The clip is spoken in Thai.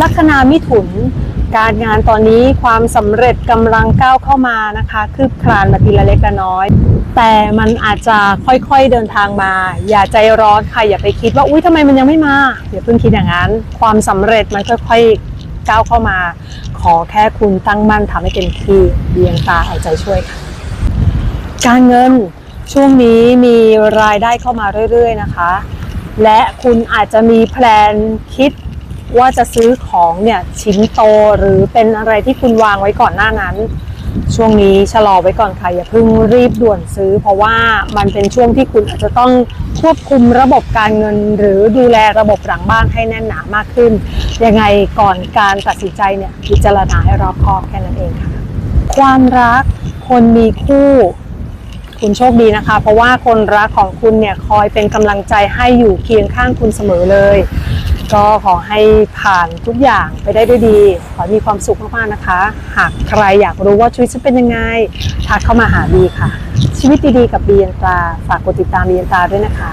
ลัคนามิถุน การงานตอนนี้ความสำเร็จกำลังก้าวเข้ามานะคะคืบคลานมาทีละเล็กละน้อย แต่มันอาจจะค่อยๆเดินทางมา อย่าใจร้อนค่ะอย่าไปคิดว่าอุ้ยทำไมมันยังไม่มาอย่าเพิ่งคิดอย่างนั้น ความสำเร็จมันค่อยๆก้าวเข้ามา ขอแค่คุณตั้งมั่นทำให้เต็มที่เบียงตาเอาใจช่วยค่ะ การเงินช่วงนี้มีรายได้เข้ามาเรื่อย ๆ นะคะ และคุณอาจจะมีแพลนคิด ว่าจะซื้อของเนี่ยชิ้นโตหรือเป็นอะไรที่คุณวางไว้ก่อนหน้านั้น ช่วงนี้ชะลอไว้ก่อนค่ะอย่าเพิ่งรีบด่วนซื้อ เพราะว่ามันเป็นช่วงที่คุณอาจจะต้องควบคุมระบบการเงิน หรือดูแลระบบหลังบ้านให้แน่นหนามากขึ้น ยังไงก่อนการตัดสินใจเนี่ยพิจารณาให้รอบคอบแค่นั้นเองค่ะ ความรักคนมีคู่คุณโชคดีนะคะ เพราะว่าคนรักของคุณเนี่ยคอยเป็นกำลังใจให้อยู่เคียงข้างคุณเสมอเลย ก็ขอให้ผ่านทุกอย่างไปได้ด้วยดี ขอมีความสุขมากๆนะคะ หากใครอยากรู้ว่าชีวิตฉันเป็นยังไงทักเข้ามาหาบีค่ะ ชีวิตดีๆกับบีเอ็นตาฝากกดติดตามบีเอ็นตาด้วยนะคะ